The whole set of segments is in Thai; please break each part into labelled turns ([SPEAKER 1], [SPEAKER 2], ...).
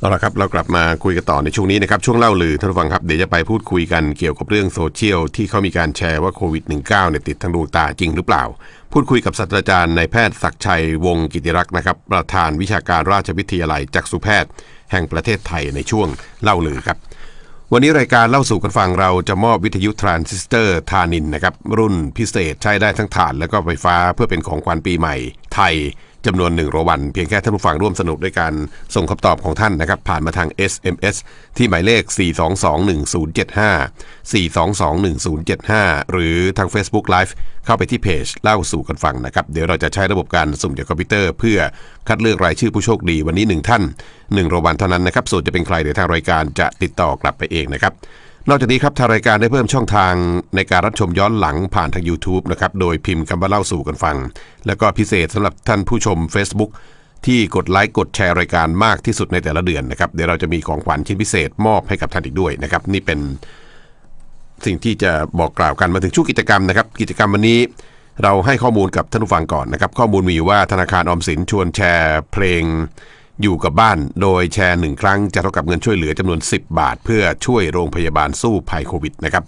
[SPEAKER 1] เอาละครับเรากลับมาคุยกันต่อในช่วงนี้นะครับช่วงเล่าลือท่านผู้ฟังครับเดี๋ยวจะไปพูดคุยกันเกี่ยวกับเรื่องโซเชียลที่เขามีการแชร์ว่าโควิด -19 เนี่ยติดทางดวงตาจริงหรือเปล่า พูดคุยกับศาสตราจารย์นายแพทย์ศักชัยวงกิติรักษ์นะครับ ประธานวิชาการราชวิทยาลัยจักษุแพทย์ แห่งประเทศไทยในช่วงเล่าลือครับ วันนี้รายการเล่าสู่กันฟังเราจะมอบวิทยุทรานซิสเตอร์ทานินนะครับรุ่นพิเศษใช้ได้ทั้งถ่าน และก็ไฟฟ้าเพื่อเป็นของขวัญปีใหม่ไทย จำนวนหนึ่งรางวัลเพียงแค่ท่านผู้ฟังร่วมสนุกด้วยการส่งคำตอบของท่านนะครับ ผ่านมาทาง SMS ที่หมายเลข 4221075 4221075 หรือทาง Facebook Live เข้าไปที่เพจเล่าสู่กันฟังนะครับ เดี๋ยวเราจะใช้ระบบการสุ่มจากคอมพิวเตอร์ เพื่อคัดเลือกรายชื่อผู้โชคดีวันนี้ 1 ท่าน1รางวัลเท่านั้นนะครับส่วนจะเป็นใครเดี๋ยวทางรายการจะติดต่อกลับไปเองนะครับ นอกจากนี้ครับทางรายการได้เพิ่มช่องทางในการรับชมย้อนหลังผ่านทาง YouTube นะครับ โดยพิมพ์คำว่าเล่าสู่กันฟัง แล้วก็พิเศษสำหรับท่านผู้ชม Facebook ที่กดไลค์กดแชร์รายการมากที่สุดในแต่ละเดือนนะครับเดี๋ยวเราจะมีของขวัญชิ้นพิเศษมอบให้กับท่านอีกด้วยนะครับนี่เป็นสิ่งที่จะบอกกล่าวกันมาถึงช่วงกิจกรรมนะครับ กิจกรรมวันนี้เราให้ข้อมูลกับท่านผู้ฟังก่อนนะครับ ข้อมูลมีอยู่ว่าธนาคารออมสินชวนแชร์เพลง อยู่กับบ้านโดยแชร์หนึ่งครั้งจะเท่ากับเงินช่วยเหลือจำนวน 10 บาท เพื่อช่วยโรงพยาบาลสู้ภัยโควิดนะครับ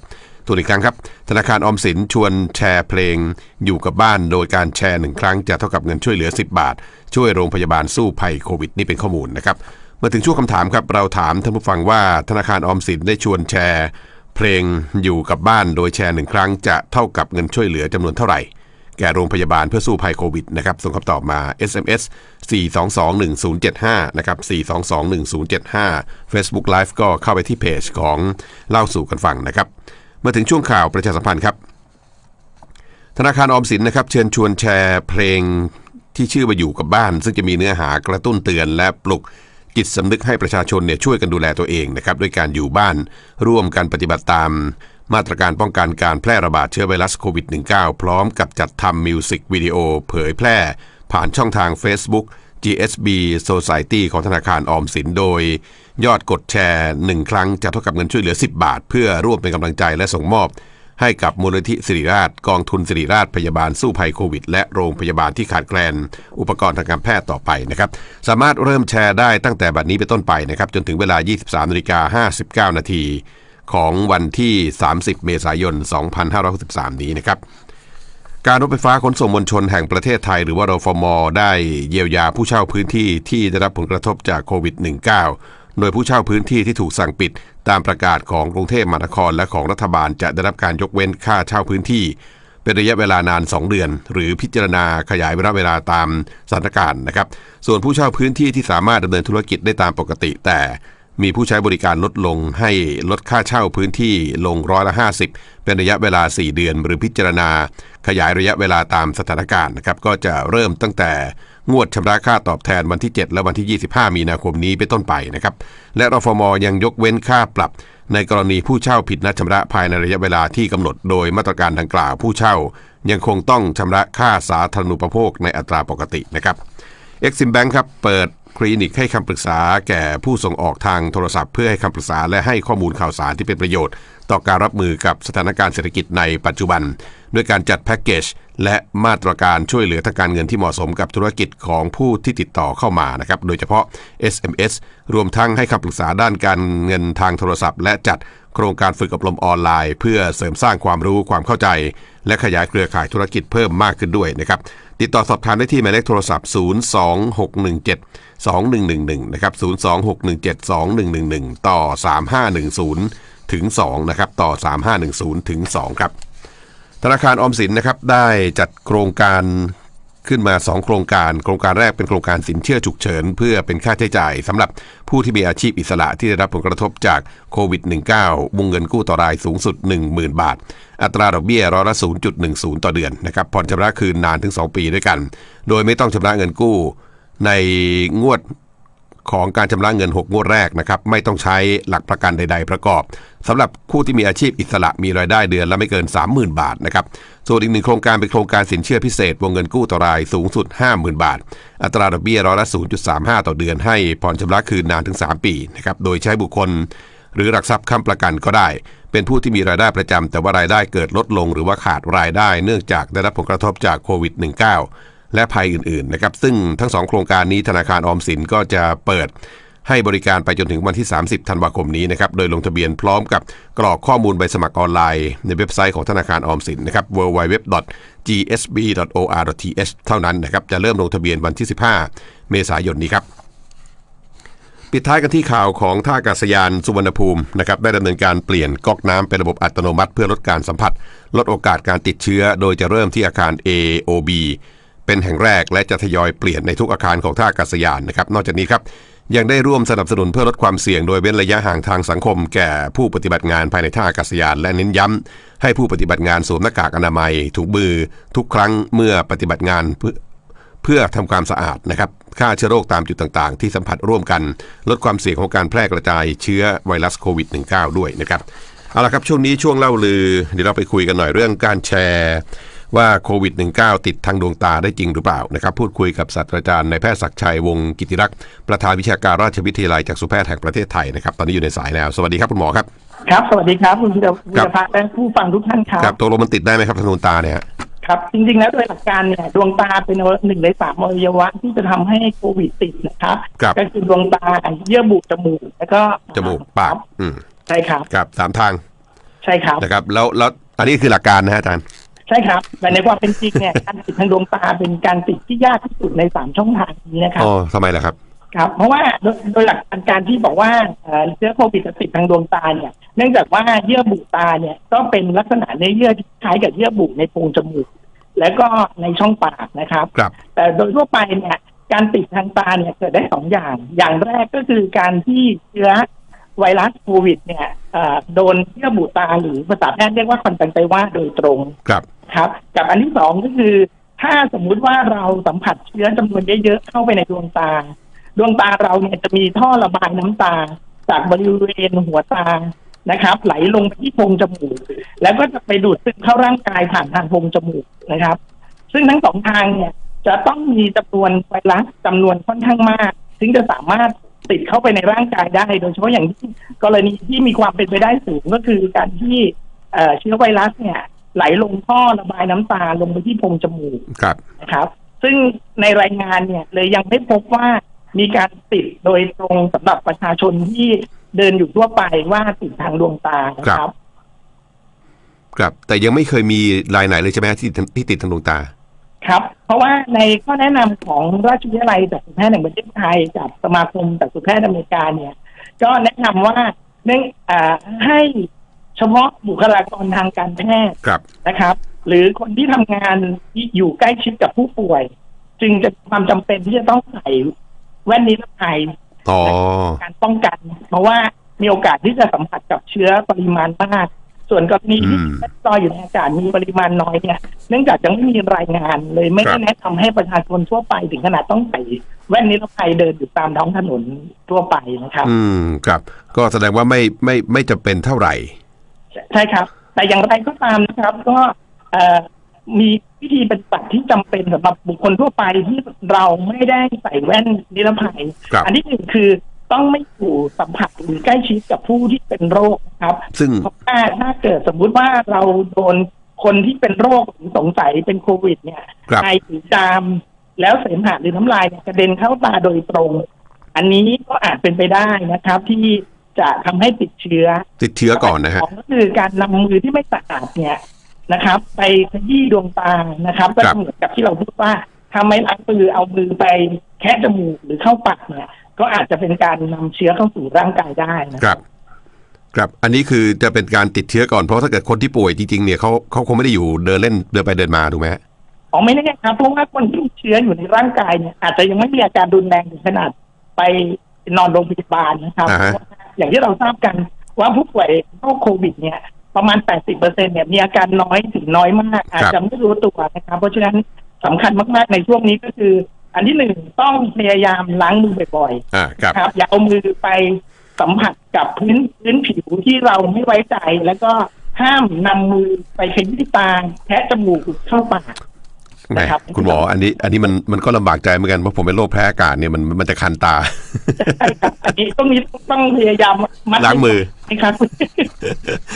[SPEAKER 1] ตัวอีกครั้งครับ ธนาคารออมสินชวนแชร์เพลง อยู่กับบ้านโดยการแชร์หนึ่งครั้งจะเท่ากับเงินช่วยเหลือ 10 บาท ช่วยโรงพยาบาลสู้ภัยโควิดนี่เป็นข้อมูลนะครับมาถึงช่วงคำถามครับเราถามท่านผู้ฟังว่าธนาคารออมสินได้ชวนแชร์ เพลงอยู่กับบ้านโดยแชร์หนึ่งครั้งจะเท่ากับเงินช่วยเหลือจำนวนเท่าไหร่ แก่โรงพยาบาลเพื่อสู้ภัยโควิดนะครับส่งคำตอบมา SMS 4221075 นะครับ 4221075 Facebook Live ก็เข้าไปที่เพจของเล่าสู่กันฟังนะครับ มาถึงช่วงข่าวประชาสัมพันธ์ครับ ธนาคารออมสินนะครับเชิญชวนแชร์เพลงที่ชื่อว่าอยู่กับบ้าน ซึ่งจะมีเนื้อหากระตุ้นเตือนและปลุกจิตสำนึกให้ประชาชนเนี่ยช่วยกันดูแลตัวเองนะครับด้วยการอยู่บ้านร่วมกันปฏิบัติตาม มาตรการป้องกันการแพร่ระบาดเชื้อไวรัสโควิด -19 พร้อมกับจัดทำมิวสิกวิดีโอเผยแพร่ ผ่านช่องทาง Facebook GSB Society ของธนาคารออมสินโดย ยอดกดแชร์ 1 ครั้งจะเท่ากับเงินช่วยเหลือ 10 บาท เพื่อร่วมเป็นกำลังใจและส่งมอบ ให้กับมูลนิธิสิริราช กองทุนสิริราชพยาบาลสู้ภัยโควิด และโรงพยาบาลที่ขาดแคลน อุปกรณ์ทางการแพทย์ต่อไปนะครับ สามารถเริ่มแชร์ได้ตั้งแต่บัดนี้เป็นต้นไปนะครับจนถึงเวลา 23นาฬิกา59 นาที ของวันที่ 30 เมษายน 2563 นี้นะครับ การรถไฟฟ้าขนส่งมวลชนแห่งประเทศไทย หรือว่ารฟม ได้เยียวยาผู้เช่าพื้นที่ที่ได้รับผลกระทบจากโควิด -19 โดยผู้เช่าพื้นที่ที่ถูกสั่งปิด ตามประกาศของกรุงเทพมหานครและของรัฐบาลจะได้รับการยกเว้นค่าเช่าพื้นที่ เป็นระยะเวลานาน 2 เดือน หรือพิจารณาขยายเวลาตามสถานการณ์นะครับ ส่วนผู้เช่าพื้นที่ที่สามารถดำเนินธุรกิจได้ตามปกติแต่ มีผู้ใช้บริการลดลงให้ลดค่าเช่าพื้นที่ลงร้อยละ 50 เป็นระยะเวลา 4 เดือน หรือพิจารณา ขยายระยะเวลาตามสถานการณ์นะครับก็จะเริ่มตั้งแต่งวดชำระค่าตอบแทนวันที่ 7 และวันที่ 25 มีนาคมนี้เป็นต้นไปนะครับและรฟมยังยกเว้นค่าปรับ ในกรณีผู้เช่าผิดนัดชำระภายในระยะเวลาที่กำหนดโดยมาตรการดังกล่าวผู้เช่า ยังคงต้องชำระค่าสาธารณูปโภคในอัตราปกตินะครับ Exim Bank ครับเปิด คลินิกให้คำปรึกษาแก่ผู้ส่งออกทางโทรศัพท์ เพื่อให้คำปรึกษาและให้ข้อมูลข่าวสารที่เป็นประโยชน์ ต่อการรับมือกับสถานการณ์เศรษฐกิจในปัจจุบัน ด้วยการจัดแพ็กเกจและมาตรการช่วยเหลือทางการเงินที่เหมาะสมกับธุรกิจของผู้ที่ติดต่อเข้ามานะครับโดยเฉพาะ SMS รวมทั้งให้คำปรึกษาด้านการเงินทางโทรศัพท์ และจัด โครงการฝึกอบรมออนไลน์ เพื่อเสริมสร้างความรู้ความเข้าใจ และขยายเครือข่ายธุรกิจเพิ่มมากขึ้นด้วยนะครับติดต่อสอบถามได้ที่หมายเลขโทรศัพท์ 02617 2111 นะครับ 02617 2111 ต่อ 3510 ถึง 2 นะครับ ต่อ 3510 ถึง 2 ครับ ธนาคารออมสินนะครับได้จัดโครงการ ขึ้นมา 2 โครงการ โครงการแรกเป็นโครงการสินเชื่อฉุกเฉิน เพื่อเป็นค่าใช้จ่ายสำหรับผู้ที่มีอาชีพอิสระที่ได้รับผลกระทบจากโควิด -19 วงเงินกู้ต่อรายสูงสุด 10,000 บาท อัตราดอกเบี้ยร้อยละ 0.10 ต่อเดือนนะครับผ่อนชำระคืนนานถึง 2 ปีด้วยกัน โดยไม่ต้องชำระเงินกู้ในงวด ของการชำระเงิน 6 งวดแรกนะครับไม่ต้องใช้หลักประกันใด ๆ ประกอบสำหรับผู้ที่มีอาชีพอิสระมีรายได้เดือนละไม่เกิน 30,000 บาทนะครับส่วนอีกหนึ่งโครงการเป็นโครงการสินเชื่อพิเศษ วงเงินกู้ต่อรายสูงสุด 50,000 บาท อัตราดอกเบี้ยร้อยละ 0.35 ต่อเดือนให้ผ่อนชำระคืนนานถึง 3 ปีนะครับโดยใช้บุคคล หรือหลักทรัพย์ค้ำประกันก็ได้ เป็นผู้ที่มีรายได้ประจำแต่ว่ารายได้เกิดลดลง หรือว่าขาดรายได้เนื่องจากได้รับผลกระทบจากโควิด -19 และภัยอื่นๆนะครับซึ่งทั้งสองโครงการนี้ธนาคารออมสินก็จะเปิดให้บริการไปจนถึงวันที่ 30 ธันวาคมนี้นะครับโดยลงทะเบียนพร้อมกับกรอกข้อมูลใบสมัครออนไลน์ ในเว็บไซต์ของธนาคารออมสินนะครับ www.gsb.or.th เท่านั้นนะครับจะเริ่มลงทะเบียนวันที่ 15 เมษายนนี้ครับปิดท้ายกันที่ข่าวของท่าอากาศยานสุวรรณภูมินะครับได้ดำเนินการเปลี่ยนก๊อกน้ำเป็นระบบอัตโนมัติ เพื่อลดการสัมผัส ลดโอกาสการติดเชื้อ โดยจะเริ่มที่อาคาร AOB เป็นแห่งแรกและจะทยอยเปลี่ยนในทุกอาคารของท่าอากาศยานนะครับ นอกจากนี้ครับยังได้ร่วมสนับสนุนเพื่อลดความเสี่ยงโดยเว้นระยะห่างทางสังคม แก่ผู้ปฏิบัติงานภายในท่าอากาศยานและเน้นย้ำ ให้ผู้ปฏิบัติงานสวมหน้ากากอนามัยถุงมือ ทุกครั้งเมื่อปฏิบัติงานเพื่อเพื่อทำความสะอาดนะครับฆ่าเชื้อโรคตามจุดต่างๆ ที่สัมผัสร่วมกัน ลดความเสี่ยงของการแพร่กระจายเชื้อไวรัสโควิด -19 ด้วยนะครับเอาละครับช่วงนี้ช่วงเล่าลือเดี๋ยวเราไปคุยกันหน่อยเรื่องการแชร์ ว่าโควิด -19 ติดทางดวงตาได้จริงหรือเปล่านะครับพูดคุยกับศาสตราจารย์นายแพทย์ศักดิ์ชัยวงศ์กิติรักษ์ประธานวิชาการราชวิทยาลัยจากสุแพทย์แห่งประเทศไทยนะครับตอนนี้อยู่ในสายแล้ว สวัสดีครับคุณหมอครับ
[SPEAKER 2] ครับสวัสดีครับคุณพิร
[SPEAKER 1] ครับ
[SPEAKER 2] พัฒน์และผู้ฟังทุกท่านครับ
[SPEAKER 1] ครับตกลงมันติดได้ไหมครับทางดวงตาเนี่ยฮะ
[SPEAKER 2] ครับจริง ๆ แล้วโดยหลักการเนี่ยดวงตาเป็นหนึ่งในสามอวัยวะที่จะทำให้โควิดติดนะครับ
[SPEAKER 1] ครับ
[SPEAKER 2] ก็คือดวงตาเยื่อบุจมูกแล้วก็
[SPEAKER 1] จมูกปากอืม
[SPEAKER 2] ใช่ครับ
[SPEAKER 1] ครับสามทาง
[SPEAKER 2] ใช่ครับ
[SPEAKER 1] นะครับแล้วแล้วอันนี้คือหลักการนะฮะอาจารย์
[SPEAKER 2] ใช่ครับแต่ในความเป็นจริงเนี่ยการติดทางดวงตาเป็นการติดที่ยากที่สุดในสามช่องทางนี้นะครับ
[SPEAKER 1] อ๋อทำไมล่ะครับ
[SPEAKER 2] ครับ เพราะว่าโดยโดยหลักการการที่บอกว่าเอ่อเชื้อโควิดจะติดทางดวงตาเนี่ย เนื่องจากว่าเยื่อบุตาเนี่ยก็เป็นลักษณะเนื้อเยื่อที่คล้ายกับเยื่อบุในโพรงจมูก และก็ในช่องปากนะครับ
[SPEAKER 1] ครับ
[SPEAKER 2] แต่โดยทั่วไปเนี่ยการติดทางตาเนี่ยเกิดได้สองอย่าง อย่างแรกก็คือการที่เชื้อไวรัสโควิดเนี่ยเอ่อโดนเยื่อบุตาหรือภาษาแพทย์เรียกว่าคอนแทคไตว่าโดยตรง
[SPEAKER 1] ครับ
[SPEAKER 2] ครับ กับอันที่สองก็คือ ถ้าสมมุติว่าเราสัมผัสเชื้อจำนวนเยอะๆเข้าไปในดวงตา ดวงตาเราเนี่ยจะมีท่อระบายน้ำตา จากบริเวณหัวตานะครับ ไหลลงไปที่โพรงจมูก แล้วก็จะไปดูดซึมเข้าร่างกายผ่านทางโพรงจมูกนะครับ ซึ่งทั้งสองทางเนี่ยจะต้องมีจำนวนไวรัสจำนวนค่อนข้างมาก ถึงจะสามารถติดเข้าไปในร่างกายได้ โดยเฉพาะอย่างที่กรณีที่มีความเป็นไปได้สูงก็คือการที่เชื้อไวรัสเนี่ย ไหลลงท่อระบายน้ำตาลงไปที่โพรงจมูก
[SPEAKER 1] ครับ
[SPEAKER 2] นะครับ ซึ่งในรายงานเนี่ยเลยยังไม่พบว่ามีการติดโดยตรงสำหรับประชาชนที่เดินอยู่ทั่วไปว่าติดทางดวงตานะครับ
[SPEAKER 1] ครับแต่ยังไม่เคยมีรายไหนเลยใช่ไหมฮะที่ที่ติดทางดวงตา
[SPEAKER 2] ครับ เพราะว่าในข้อแนะนำของราชวิทยาลัยจักษุแพทย์แห่งประเทศไทยกับสมาคมจักษุแพทย์อเมริกาเนี่ย ก็แนะนำว่าเนื่องอาให้ เฉพาะบุคลากรทางการแพทย์
[SPEAKER 1] ครับ
[SPEAKER 2] นะครับ หรือคนที่ทำงานที่อยู่ใกล้ชิดกับผู้ป่วย จึงจะมีความจำเป็นที่จะต้องใส่แว่นนิรภัย
[SPEAKER 1] อ๋อ
[SPEAKER 2] การป้องกัน เพราะว่ามีโอกาสที่จะสัมผัสกับเชื้อปริมาณมาก ส่วนกรณีที่
[SPEAKER 1] อืม
[SPEAKER 2] ลอยอยู่ในอากาศมีปริมาณน้อยเนี่ย เนื่องจากยังไม่มีรายงานเลยไม่
[SPEAKER 1] ครั
[SPEAKER 2] ได้
[SPEAKER 1] บ
[SPEAKER 2] แนะนำให้ประชาชนทั่วไปถึงขนาดต้องใส่แว่นนิรภัยเดินอยู่ตามท้องถนนทั่วไปนะครับ
[SPEAKER 1] อืมครับ ก็แสดงว่าไม่ไม่ไม่จำเป็นเท่าไหร่
[SPEAKER 2] ใช่ครับ แต่อย่างไรก็ตามนะครับ ก็เอ่อมีวิธีปฏิบัติที่จำเป็นสำหรับบุคคลทั่วไปที่เราไม่ได้ใส่แว่นนิรภัย
[SPEAKER 1] ครับ
[SPEAKER 2] อันที่หนึ่งคือต้องไม่อยู่สัมผัสหรือใกล้ชิดกับผู้ที่เป็นโรคนะครับ
[SPEAKER 1] ซึ่ง
[SPEAKER 2] เพราะว่าถ้าเกิดสมมุติว่าเราโดนคนที่เป็นโรคหรือสงสัยเป็นโควิด เนี่ย
[SPEAKER 1] ครับ
[SPEAKER 2] ไอหรือจาม แล้วเสมหะหรือน้ำลายเนี่ยกระเด็นเข้าตาโดยตรง อันนี้ก็อาจเป็นไปได้นะครับ ที่ จะทำให้ติดเชื้อ
[SPEAKER 1] ติดเชื้อก่อนนะฮะ
[SPEAKER 2] สองก็คือการนำมือที่ไม่สะอาดเนี่ยนะครับ ไปขยี้ดวงตานะครับก็
[SPEAKER 1] ครับ
[SPEAKER 2] เหมือนกับที่เราพูดว่าถ้าไม่ล้างมือเอามือไปแคะจมูกหรือเข้าปากเนี่ย ก็อาจจะเป็นการนำเชื้อเข้าสู่ร่างกายได้นะ
[SPEAKER 1] ครับครับ อันนี้คือจะเป็นการติดเชื้อก่อน เพราะถ้าเกิดคนที่ป่วยจริงๆ เนี่ยเขาเขาคงไม่ได้อยู่เดินเล่นเดินไปเดินมาถูกไหมฮะ
[SPEAKER 2] อ๋อไม่แน่ครับ เพราะว่าคนที่มีเชื้ออยู่ในร่างกายเนี่ยอาจจะยังไม่มีอาการรุนแรงถึงขนาดไปนอนโรงพยาบาลนะครับ
[SPEAKER 1] อ่าฮะ
[SPEAKER 2] เพราะว่าอย่างที่เราทราบกันว่าผู้ป่วยโรคโควิดเนี่ยประมาณ 80เปอร์เซ็นเนี่ยมีอาการน้อยถึงน้อยมาก อาจจะไม่รู้ตัวนะครับ เพราะฉะนั้นสำคัญมาก ๆ ในช่วงนี้ก็คือ อันที่หนึ่งต้องพยายามล้างมือบ่อย
[SPEAKER 1] อ่าครับ
[SPEAKER 2] ๆครับ อย่าเอามือไปสัมผัสกับพื้นพื้นผิวที่เราไม่ไว้ใจแล้วก็ห้ามนำมือไปขยี้ตาแคะจมูกเข้าปาก
[SPEAKER 1] แหม
[SPEAKER 2] นะครับ
[SPEAKER 1] คุณหมออันนี้อันนี้มันมันก็ลำบากใจเหมือนกันเพราะผมเป็นโรคแพ้อากาศเนี่ยมันมันจะคันตา
[SPEAKER 2] ใช่ครับอันนี้ต้องมีต้องพยายามมัด
[SPEAKER 1] ล้างมือ
[SPEAKER 2] นะครับ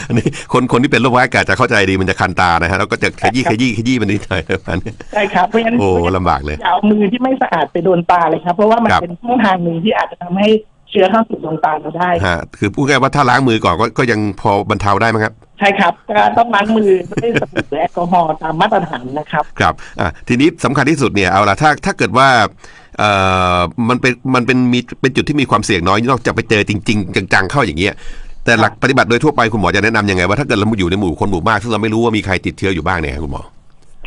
[SPEAKER 1] อันนี้คนคนที่เป็นโรคแพ้อากาศจะเข้าใจดีมันจะคันตานะฮะแล้วก็จะขยี้ขยี้ขยี้มันนิดหน่อยประมาณนี้
[SPEAKER 2] ใช่ครับเพราะฉะนั้น
[SPEAKER 1] โอ้ลำบากเลย
[SPEAKER 2] อย่าเอามือที่ไม่สะอาดไปโดนตาเลยครับ เพราะว่ามัน
[SPEAKER 1] ครับ
[SPEAKER 2] เป็นช่องทางหนึ่งที่อาจจะทำให้เชื้อเข้าสู่ดวงตาเราได้
[SPEAKER 1] ฮะคือพูดง่ายๆว่าถ้าล้างมือก่อนก็ก็ยังพอบรรเทาได้มั้งครับ
[SPEAKER 2] ใช่ครับก็ต้องล้างมือด้วยสบู่หรือแอลกอฮอล์ตามมาตรฐานนะครับ
[SPEAKER 1] ครับอะทีนี้สำคัญที่สุดเนี่ยเอาละถ้าถ้าเกิดว่าเอ่อมันเป็นมันเป็นมีเป็นจุดที่มีความเสี่ยงน้อยนอกจากไปเจอจริง ๆ จังๆเข้าอย่างเงี้ยแต่หลักปฏิบัติโดยทั่วไปคุณหมอจะแนะนำยังไงว่าถ้าเกิดเราอยู่ในหมู่คนหมู่มากซึ่งเราไม่รู้ว่ามีใครติดเชื้ออยู่บ้างเนี่ยคุณหมอ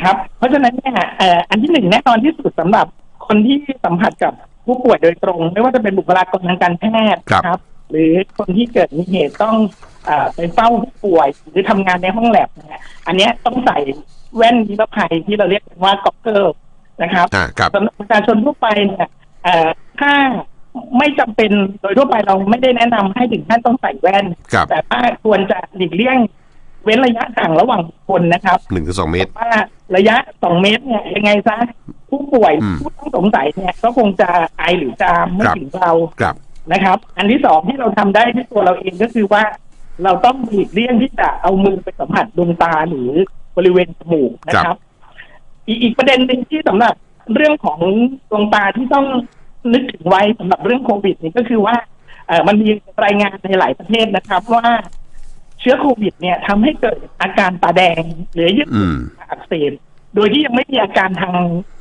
[SPEAKER 2] ครับ เพราะฉะนั้นเนี่ยเอ่ออันที่หนึ่งแน่นอนที่สุดสำหรับคนที่สัมผัสกับผู้ป่วยโดยตรง ไม่ว่าจะเป็นบุคลากรทางการแพทย์
[SPEAKER 1] ครับ
[SPEAKER 2] ครับหรือคนที่เกิดมีเหตุต้องเออ ไปเฝ้าผู้ป่วย หรือทำงานในห้องแลบเนี่ยอันเนี้ยต้องใส่แว่นนิรภัยที่เราเรียกกันว่าก็อกเกอร์นะครับ
[SPEAKER 1] อ่าครับ
[SPEAKER 2] สำหรับประชาชนทั่วไปเนี่ยเอ่อถ้าไม่จำเป็นโดยทั่วไปเราไม่ได้แนะนำให้ถึงขั้นต้องใส่แว่น
[SPEAKER 1] ครับ
[SPEAKER 2] แต่ถ้าควรจะหลีกเลี่ยง เว้นระยะห่างระหว่างบุคคนนะครับ
[SPEAKER 1] หนึ่งถึงสองเมตร
[SPEAKER 2] ว่าระยะสองเมตรเนี่ยยังไงซะผู้ป่วย
[SPEAKER 1] อืม
[SPEAKER 2] ผู้ต้องสงสัยเนี่ยก็คงจะไอหรือจามไม่
[SPEAKER 1] ครับ
[SPEAKER 2] ถึงเรา
[SPEAKER 1] ครับ
[SPEAKER 2] นะครับ อันที่สองที่เราทำได้ที่ตัวเราเองก็คือว่า เราต้องหลีกเลี่ยงที่จะเอามือไปสัมผัสดวงตาหรือบริเวณจมูกนะครับ อีกอีกประเด็นหนึ่งที่สำหรับเรื่องของดวงตาที่ต้องนึกถึงไว้สำหรับเรื่องโควิดนี่ก็คือว่าเออมันมีรายงานในหลายประเทศนะครับ ว่าเชื้อโควิด เนี่ยทำให้เกิดอาการตาแดงหรือเยื่อ
[SPEAKER 1] อืม
[SPEAKER 2] อักเสบโดยที่ยังไม่มีอาการทาง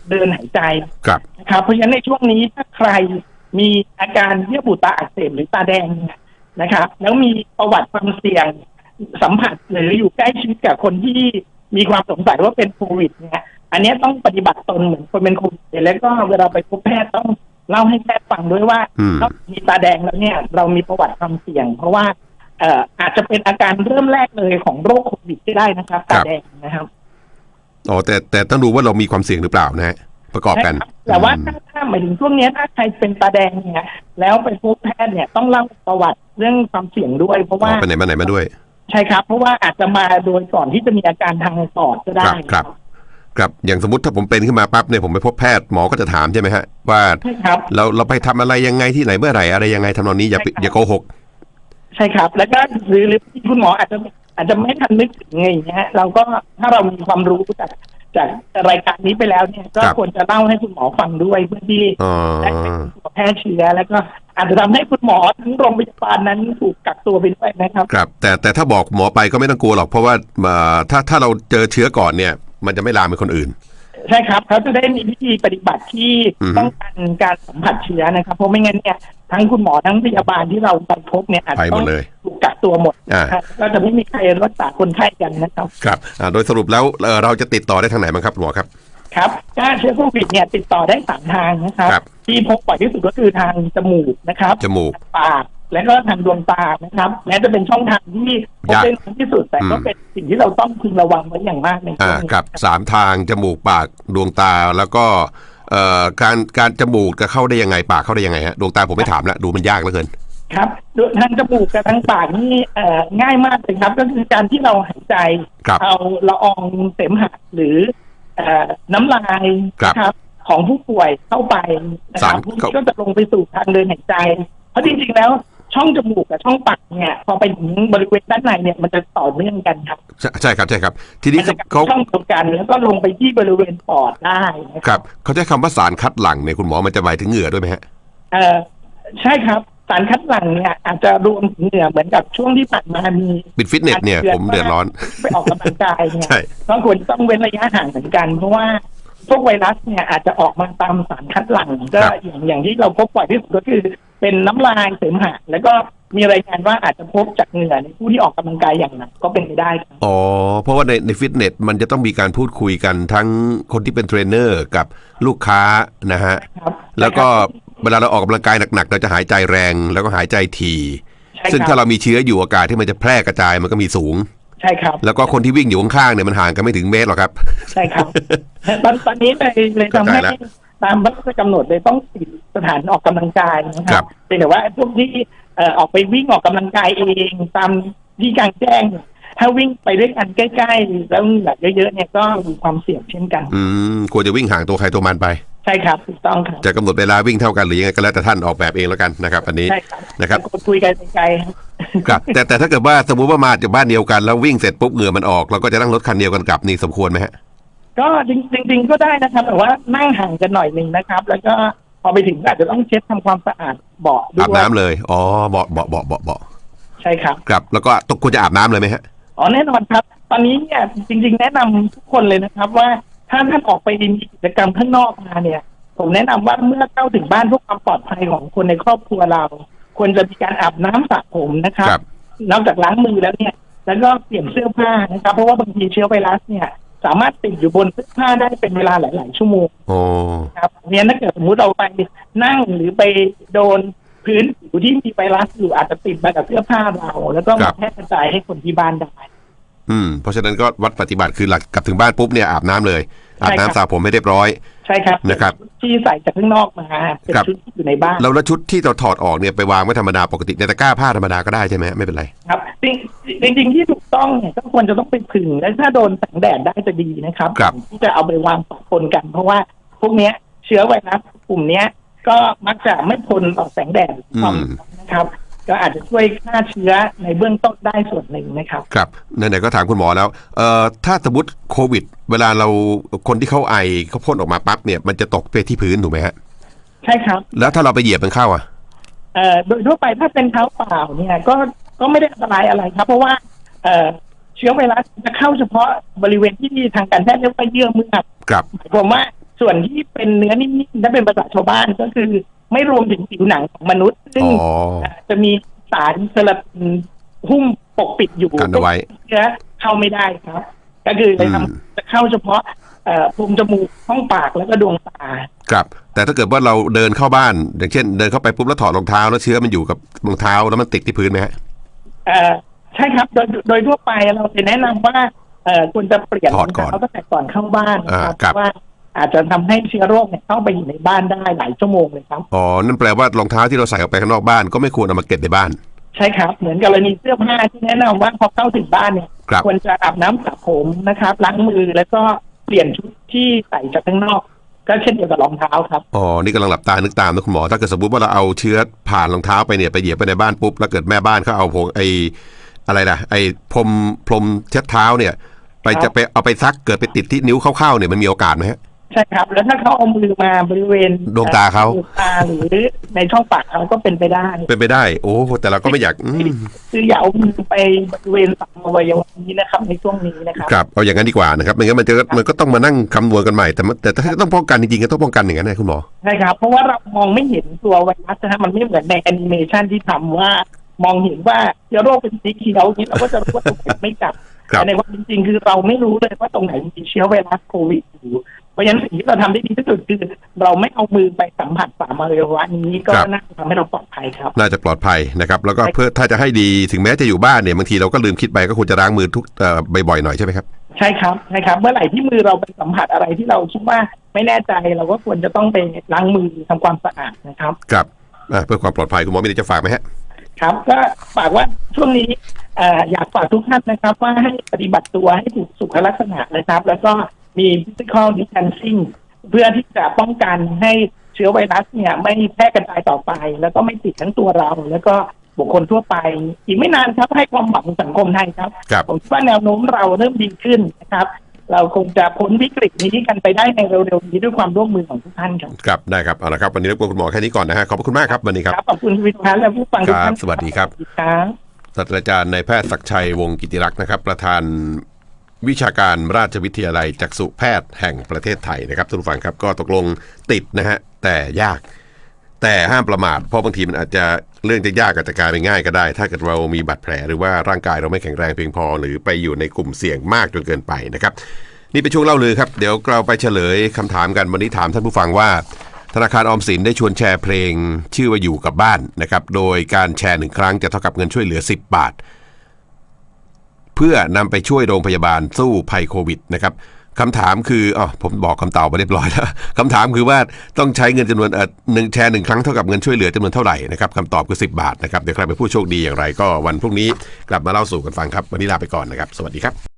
[SPEAKER 2] เดินหายใจ
[SPEAKER 1] ครับ
[SPEAKER 2] นะครับ เพราะฉะนั้นในช่วงนี้ถ้าใครมีอาการเยื่อบุตาอักเสบหรือตาแดงเนี่ย นะครับ แล้วมีประวัติความเสี่ยงสัมผัสหรืออยู่ใกล้ชิดกับคนที่มีความสงสัยว่าเป็นโควิดเนี่ยอันเนี้ยต้องปฏิบัติตนเหมือนคนเป็นโควิดแล้วก็เวลาไปพบแพทย์ต้องเล่าให้แพทย์ฟังด้วยว่า
[SPEAKER 1] อืม
[SPEAKER 2] นอกจากมีตาแดงแล้วเนี่ย เรามีประวัติความเสี่ยง เพราะว่าเอ่ออาจจะเป็นอาการเริ่มแรกเลยของโรคโควิดก็ได้นะครับ ตาแดงนะครับ
[SPEAKER 1] อ๋อแต่แต่ต้องดูว่าเรามีความเสี่ยงหรือเปล่านะฮะ ประกอบกัน
[SPEAKER 2] ใช่ครับแต่ว่า
[SPEAKER 1] อืม
[SPEAKER 2] ถ้าถ้าหมายถึงช่วงเนี้ยถ้าใครเป็นตาแดงเนี่ยแล้วไปพบแพทย์เนี่ยต้องเล่าประวัติเรื่องความเสี่ยงด้วย เพราะ
[SPEAKER 1] อ๋
[SPEAKER 2] ว่า
[SPEAKER 1] อไปไหนมาไหนมาด้วย
[SPEAKER 2] ใช่ครับ เพราะว่าอาจจะมาโดยก่อนที่จะมีอาการทางปอดก็ได้
[SPEAKER 1] ครับครับอย่างสมมติถ้าผมเป็นขึ้นมาปั๊บเนี่ยผมไปพบแพทย์หมอก็จะถามใช่ไหมฮะว่า
[SPEAKER 2] ใช่ครับ
[SPEAKER 1] เราเราไปทำอะไรยังไงที่ไหนเมื่อไหร่อะไรยังไงทำนองนี้อย่าไป
[SPEAKER 2] ใช่ครับ
[SPEAKER 1] อย่าโกหก
[SPEAKER 2] ใช่ครับ แล้วก็หรือหรือคุณหมออาจจะอาจจะไม่ทันนึกถึงไงอย่างเงี้ยเราก็ถ้าเรามีความรู้จาก จากรายการนี้ไปแล้วเนี่ย ก็
[SPEAKER 1] ครับ
[SPEAKER 2] ควรจะเล่าให้คุณหมอฟังด้วยเพื่อที่
[SPEAKER 1] อ๋อ
[SPEAKER 2] ได้ไปแพร่เชื้อแล้วก็อาจจะทำให้คุณหมอทั้งโรงพยาบาลนั้นถูกกักตัวไปด้วยนะครับ
[SPEAKER 1] ครับ แต่แต่ถ้าบอกหมอไปก็ไม่ต้องกลัวหรอกเพราะว่าเอ่อถ้าถ้าเราเจอเชื้อก่อนเนี่ย มันจะไม่ลามไปคนอื่น
[SPEAKER 2] ใช่ครับเขาจะได้มีวิธีปฏิบัติที่
[SPEAKER 1] อือฮึ
[SPEAKER 2] ป้องกันการสัมผัสเชื้อนะครับ เพราะไม่งั้นเนี่ยทั้งคุณหมอทั้งพยาบาลที่เราไปพบเนี่ยอาจ
[SPEAKER 1] ไป
[SPEAKER 2] จะ
[SPEAKER 1] หม
[SPEAKER 2] ต้อ
[SPEAKER 1] ด
[SPEAKER 2] ง
[SPEAKER 1] เลย
[SPEAKER 2] ถูกกักตัวหมด
[SPEAKER 1] อ่า
[SPEAKER 2] นะครับก็จะไม่มีใครรักษาคนไข้กันนะครับ
[SPEAKER 1] ครับอ่าโดยสรุปแล้วเอ่อเราจะติดต่อได้ทางไหนบ้างครับหมอครับ
[SPEAKER 2] ครับถ้าเชื้อโควิดเนี่ยติดต่อได้สามทางนะครับ
[SPEAKER 1] ครับ
[SPEAKER 2] ที่พบบ่อยที่สุดก็คือทางจมูกนะครับ
[SPEAKER 1] จมูก
[SPEAKER 2] ทางปาก และก็ทางดวงตานะครับแม้จะเป็นช่องทางที่พบ
[SPEAKER 1] ยาก
[SPEAKER 2] ได้น้อยที่สุดแต่ก็
[SPEAKER 1] อืม
[SPEAKER 2] เป็นสิ่งที่เราต้องพึงระวังไว้อย่างมากในช่
[SPEAKER 1] อ่าว
[SPEAKER 2] งนี้
[SPEAKER 1] ครับสามทางจมูกปากดวงตาแล้วก็เอ่อการการจมูกจะเข้าได้ยังไงปากเข้าได้ยังไงฮะดวงตาผมไม่ถามละดูมันยากเหลือเกิน
[SPEAKER 2] ครับโดยทางจมูกกับทางปากนี่เอ่อง่ายมากเลยครับ ก็คือการที่เราหายใจ
[SPEAKER 1] ครับ
[SPEAKER 2] เอาละอองเสมหะหรือเอ่อน้ำลาย
[SPEAKER 1] ครับ
[SPEAKER 2] นะครับ ของผู้ป่วยเข้าไปนะค
[SPEAKER 1] สา
[SPEAKER 2] รั
[SPEAKER 1] ร
[SPEAKER 2] บพวก
[SPEAKER 1] เข้า
[SPEAKER 2] นี้ก็จะลงไปสู่ทางเดินหายใจ เพราะจริงๆแล้ว ช่องจมูกกับช่องปากเนี่ยพอไปถึงบริเวณด้านในเนี่ยมันจะต่อเนื่องกันครับ
[SPEAKER 1] ใช่ใช่ครับใช่ครับ ทีนี้
[SPEAKER 2] มันจะ
[SPEAKER 1] เขา
[SPEAKER 2] ช่องเดียวกัน แล้วก็ลงไปที่บริเวณปอดได้นะ
[SPEAKER 1] ค
[SPEAKER 2] ค
[SPEAKER 1] รั
[SPEAKER 2] รั
[SPEAKER 1] บบเขาใช้คำว่าสารคัดหลั่งเนี่ยคุณหมอมันจะหมายถึงเหงื่อด้วยไหมฮะ
[SPEAKER 2] เอ่อใช่ครับ สารคัดหลั่งเนี่ยอาจจะรวมถึงเหงื่อเหมือนกับช่วงที่ผ่านมามี
[SPEAKER 1] ปิดฟิตเนสเนี่ยผมเดือดร้อน
[SPEAKER 2] ไปออกกำลังกายเนี่ย
[SPEAKER 1] ใช่
[SPEAKER 2] ก็ควรต้องเว้นระยะห่างเหมือนกัน เพราะว่า พวกไวรัสเนี่ยอาจจะออกมาตามสารคัดหลั่งก็
[SPEAKER 1] ครับ
[SPEAKER 2] อย่างอย่างที่เราพบบ่อยที่สุดก็คือ เป็นน้ำลายเสมหะแล้วก็มีรายงานว่าอาจจะพบจากเหงื่อในผู้ที่ออกกำลังกายอย่างหนักก็เป็นไปได้ครับ
[SPEAKER 1] อ๋อ เพราะว่าในในฟิตเนสมันจะต้องมีการพูดคุยกันทั้งคนที่เป็นเทรนเนอร์กับลูกค้านะฮะ
[SPEAKER 2] ครับ
[SPEAKER 1] แล้วก็เวลาเราออกกำลังกายหนักๆ เราจะหายใจแรงแล้วก็หายใจที
[SPEAKER 2] ใช่
[SPEAKER 1] ซึ่ง
[SPEAKER 2] ค
[SPEAKER 1] ถ้า
[SPEAKER 2] รับ
[SPEAKER 1] เรามีเชื้ออยู่โอกาสที่มันจะแพร่กระจายมันก็มีสูง
[SPEAKER 2] ใช่ครับ
[SPEAKER 1] แล้วก็คนที่วิ่งอยู่ข้างๆเนี่ยมันห่างกันไม่ถึงเมตรหรอกครับ
[SPEAKER 2] ใช่ครับตอนตอนนี้เลยเลยทำให้
[SPEAKER 1] เข้าใจแล้ว
[SPEAKER 2] ตามพระราชกำหนดเลยต้องปิดสถานออกกำลังกายนะค
[SPEAKER 1] ครั
[SPEAKER 2] รับบเป็นแต่ว่าพวกที่เอ่อออกไปวิ่งออกกำลังกายเองตามที่กลางแจ้งเนี่ยถ้าวิ่งไปด้วยกันใกล้ๆ แล้วเหงื่อเยอะๆเนี่ยก็มีความเสี่ยงเช่นกัน
[SPEAKER 1] อืมควรจะวิ่งห่างตัวใครตัวมันไป
[SPEAKER 2] ใช่ครับถูกต้องครับ
[SPEAKER 1] จะกำหนดเวลาวิ่งเท่ากันหรือยังไงก็แล้วแต่ท่านออกแบบเองแล้วกันนะครับอันนี้
[SPEAKER 2] ใช่ครับ
[SPEAKER 1] นะครับ
[SPEAKER 2] คุยกันไกลๆ ครับ
[SPEAKER 1] ครับแต่แต่ถ้าเกิดว่าสมมติว่ามาจากบ้านเดียวกันแล้ววิ่งเสร็จปุ๊บเหงื่อมันออกเราก็จะนั่งรถคันเดียวกันกลับนี่สมควรไหมฮะ
[SPEAKER 2] ก็จริงๆจริงๆก็ได้นะครับ แต่ว่านั่งห่างกันหน่อยหนึ่งนะครับ แล้วก็พอไปถึงก็อาจจะต้องเช็ดทำความสะอาดเบาะด้
[SPEAKER 1] อาบ
[SPEAKER 2] วย
[SPEAKER 1] น้ำเลยอ๋อเบาะเบาะเบาะเบาะเบาะ
[SPEAKER 2] ใช่ครับ
[SPEAKER 1] ครับ แล้วก็ต้องควรจะอาบน้ำเลยไหมฮะ
[SPEAKER 2] อ๋อแน่นอนครับ ตอนนี้เนี่ยจริง ๆ แนะนำทุกคนเลยนะครับว่าถ้าท่านออกไปมีกิจกรรมข้างนอกมาเนี่ย ผมแนะนำว่าเมื่อเข้าถึงบ้านเพื่อความปลอดภัยของคนในครอบครัวเรา ควรจะมีการอาบน้ำสระผมนะครับ
[SPEAKER 1] ครับ
[SPEAKER 2] นอกจากล้างมือแล้วเนี่ย แล้วก็เปลี่ยนเสื้อผ้านะครับ เพราะว่าบางทีเชื้อไวรัสเนี่ย สามารถติดอยู่บนเสื้อผ้าได้เป็นเวลาหลาย ๆ ชั่วโมง
[SPEAKER 1] โอ้
[SPEAKER 2] ครับเนี่ยถ้าเกิดสมมุติเราไปนั่งหรือไปโดนพื้นผิวที่มีไวรัสอยู่อาจจะติดมากับเสื้อผ้าเรา แล้วก็มาแพร่กระจายให้คนที่บ้านได้
[SPEAKER 1] อืมเพราะฉะนั้นก็วัดปฏิบัติคือหลักกลับถึงบ้านปุ๊บเนี่ยอาบน้ำเลย อาบน้ำ
[SPEAKER 2] ใช่ครับ
[SPEAKER 1] สระผมให้เรียบร้อย
[SPEAKER 2] ใช่ครับ
[SPEAKER 1] นะครับ
[SPEAKER 2] ที่ใส่จากข้างนอกมาเป็น
[SPEAKER 1] ครับ
[SPEAKER 2] ชุดที่อยู่ในบ้าน
[SPEAKER 1] แล้วแล้วชุดที่เราถอดออกเนี่ยไปวางไว้ธรรมดาปกติในตะกร้าผ้าธรรมดาก็ได้ใช่ไหมฮะไม่เป็นไร
[SPEAKER 2] ครับจริงจริงๆที่ถูกต้องเนี่ยก็ควรจะต้องไปผึ่งและถ้าโดนแสงแดดได้จะดีนะครับ
[SPEAKER 1] ครับ
[SPEAKER 2] ที่จะเอาไปวางปะปนกัน เพราะว่าพวกเนี้ยเชื้อไวรัสกลุ่มเนี้ย ก็มักจะไม่ทนต่อแสงแดดความร้อนนะครับ ก็อาจจะช่วยฆ่าเชื้อในเบื้องต้นได้ส่วนหนึ่งนะครับ
[SPEAKER 1] ครับไหนๆก็ถามคุณหมอแล้วเอ่อถ้าสมมติโควิด เวลาเราคนที่เขาไอเขาพ่นออกมาปั๊บเนี่ยมันจะตกไปที่พื้นถูกไหมฮะ
[SPEAKER 2] ใช่ครับ
[SPEAKER 1] แล้วถ้าเราไปเหยียบมันเข้าอะ
[SPEAKER 2] เอ่อโดยทั่วไปถ้าเป็นเท้าเปล่าเนี่ยก็ก็ไม่ได้อันตรายอะไรครับ เพราะว่าเอ่อเชื้อไวรัสจะเข้าเฉพาะบริเวณที่ทางการแพทย์เรียกว่าเยื่อเมือก
[SPEAKER 1] ครับ
[SPEAKER 2] หมายความว่าส่วนที่เป็นเนื้อนิ่มๆถ้าเป็นภาษาชาวบ้านก็คือ ไม่รวมถึงผิวหนังของมนุษย์ ซึ่ง
[SPEAKER 1] อ๋อ
[SPEAKER 2] จะมีสารเซลาตินหุ้มปกปิดอยู่
[SPEAKER 1] กันเอาไว้
[SPEAKER 2] เชื้อเข้าไม่ได้ครับ ก็คือจะ
[SPEAKER 1] อืม
[SPEAKER 2] ทำจะเข้าเฉพาะเอ่อโพรงจมูกห้องปากแล้วก็ดวงตา
[SPEAKER 1] ครับ แต่ถ้าเกิดว่าเราเดินเข้าบ้าน อย่างเช่น เดินเข้าไปปุ๊บแล้วถอดรองเท้าแล้วเชื้อมันอยู่กับรองเท้าแล้วมันติดที่พื้นไหมฮะ
[SPEAKER 2] เอ่อใช่ครับโดยโดยทั่วไปเราจะแนะนำว่าเอ่อควรจะเปลี่ยน
[SPEAKER 1] ถอดก่อน
[SPEAKER 2] รองเท้าตั้งแต่ก่อนเข้าบ้านนะค
[SPEAKER 1] อ่า
[SPEAKER 2] รับ
[SPEAKER 1] ครับ
[SPEAKER 2] เพราะว่า อาจจะทำให้เชื้อโรคเนี่ยเข้าไปอยู่ในบ้านได้หลายชั่วโมงเลยครับ
[SPEAKER 1] อ๋อนั่นแปลว่ารองเท้าที่เราใส่ออกไปข้างนอกบ้านก็ไม่ควรเอามาเก็บในบ้าน
[SPEAKER 2] ใช่ครับ เหมือนกรณีเสื้อผ้าที่แนะนำว่าพอเข้าถึงบ้านเนี่ย
[SPEAKER 1] ครับ
[SPEAKER 2] ควรจะอาบน้ำสระผมนะครับล้างมือแล้วก็เปลี่ยนชุดที่ใส่จากข้างนอกก็เช่นเดียวกับรองเท้าครับ
[SPEAKER 1] อ๋อ นี่กำลังหลับตา นึกตามนะคุณหมอ ถ้าเกิดสมมติว่าเราเอาเชื้อผ่านรองเท้าไปเนี่ยไปเหยียบไปในบ้านปุ๊บ แล้วเกิดแม่บ้านเขาเอาผงไออะไรนะไอพรมพรมเช็ดเท้าเนี่ย ไป
[SPEAKER 2] ครับ
[SPEAKER 1] จะไปเอาไปซักเกิดไปติดที่นิ้วเข้าๆเนี่ยมันมีโอกาสไหมฮะ
[SPEAKER 2] ใช่ครับ แล้วถ้าเขาเอามือมาบริเวณ
[SPEAKER 1] ดวงตาเขา
[SPEAKER 2] ดวงตาหรือในช่องปากเขาก็เป็นไปได้
[SPEAKER 1] เป็นไปได้ โอ้แต่เราก็ไม่อยากอืม
[SPEAKER 2] คืออย่าเอามือไปบริเวณสามอวัยวะนี้นะครับ ในช่วงนี้นะครับ
[SPEAKER 1] ครับเอาอย่างนั้นดีกว่านะครับไม่งั้นมันจะมันก็ต้องมานั่งคำนวณกันใหม่ แต่มันแต่ถ้าต้องป้องกันจริงๆก็ต้องป้องกันอย่างนั้นนะคุณหมอ
[SPEAKER 2] ใช่ครับ เพราะว่าเรามองไม่เห็นตัวไวรัสนะฮะมันไม่เหมือนในแอนิเมชันที่ทำว่ามองเห็นว่าเชื้อโรคเป็นสีเขียวอย่างนี้เราก็จะรู้ว่าตรงไหนไม่จับ
[SPEAKER 1] ครับ
[SPEAKER 2] แต่ในความเป็นจริงคือเราไม่รู้เลยว่าตรงไหนมีเชื้อไวรัสโควิดอยู่ เพราะฉะนั้นสิ่งที่เราทำได้ดีที่สุดคือ เราไม่เอามือไปสัมผัสสามอวัยวะนี้ก็
[SPEAKER 1] ครับ
[SPEAKER 2] น่าจะทำให้เราปลอดภัยครับ
[SPEAKER 1] น่าจะปลอดภัยนะครับ แล้วก็เพื่อถ้าจะให้ดีถึงแม้จะอยู่บ้านเนี่ยบางทีเราก็ลืมคิดไปก็ควรจะล้างมือทุกเอ่อบ่อยๆหน่อยใช่ไหมครับ
[SPEAKER 2] ใช่ครับใช่ครับ เมื่อไหร่ที่มือเราไปสัมผัสอะไรที่เราคิดว่าไม่แน่ใจเราก็ควรจะต้องไปล้างมือทำความสะอาดนะครับ
[SPEAKER 1] ครับอะเพื่อความปลอดภัยคุณหมอมีอะไรจะฝากไหมฮะ
[SPEAKER 2] ครับก็ฝากว่าช่วงนี้เอ่ออยากฝากทุกท่านนะครับ ว่าให้ปฏิบัติตัวให้ถูกสุขลักษณะนะครับ แล้วก็ มี physical distancing เพื่อที่จะป้องกันให้เชื้อไวรัสเนี่ย ไม่แพร่กระจายต่อไป แล้วก็ไม่ติดทั้งตัวเรา แล้วก็บุคคลทั่วไป อีกไม่นานครับให้ความหวังสังคมไทยครับ
[SPEAKER 1] ครับ
[SPEAKER 2] ผมคิดว่าแนวโน้มเราเริ่มดีขึ้นนะครับ เราคงจะพ้นวิกฤตนี้กันไปได้ในเร็วๆนี้ด้วยความร่วมมือของทุกท่านครับ
[SPEAKER 1] ครับได้ครับเอาละครับวันนี้รบกวนคุณหมอแค่นี้ก่อนนะฮะขอบพระคุณมากครับวันนี้ครับ
[SPEAKER 2] ขอบคุณคุณวิทยาและผู้ฟังทุกท่าน
[SPEAKER 1] ครับสวัสดีครับ
[SPEAKER 2] สวัสดีครับ
[SPEAKER 1] ศาสตราจารย์นายแพทย์ศักดิ์ชัยวงศ์กิติรักษ์นะครับ ประธาน วิชาการราชวิทยาลัยจักษุแพทย์แห่งประเทศไทยนะครับทุกผู้ฟังครับก็ตกลงติดนะฮะแต่ยาก แต่ห้ามประมาทเพราะบางทีมันอาจจะเรื่องจะยากอาจจะกลายเป็นง่ายก็ได้ ถ้าเกิดเรามีบาดแผลหรือว่าร่างกายเราไม่แข็งแรงเพียงพอ หรือไปอยู่ในกลุ่มเสี่ยงมากจนเกินไปนะครับ นี่เป็นช่วงเล่าลือครับ เดี๋ยวเราไปเฉลยคำถามกันวันนี้ถามท่านผู้ฟังว่า ธนาคารออมสินได้ชวนแชร์เพลง ชื่อว่าอยู่กับบ้านนะครับโดยการแชร์หนึ่งครั้งจะเท่ากับเงินช่วยเหลือ 10 บาท เพื่อนำไปช่วยโรงพยาบาลสู้ภัยโควิดนะครับคำถามคืออ๋อผมบอกคำตอบไปเรียบร้อยแล้วคำถามคือว่าต้องใช้เงินจำนวนเอ่อหนึ่งแชร์หนึ่งครั้งเท่ากับเงินช่วยเหลือจำนวนเท่าไหร่นะครับคำตอบคือ 10 บาทนะครับเดี๋ยวใครเป็นผู้โชคดีอย่างไรก็วันพรุ่งนี้กลับมาเล่าสู่กันฟังครับ วันนี้ลาไปก่อนนะครับ สวัสดีครับ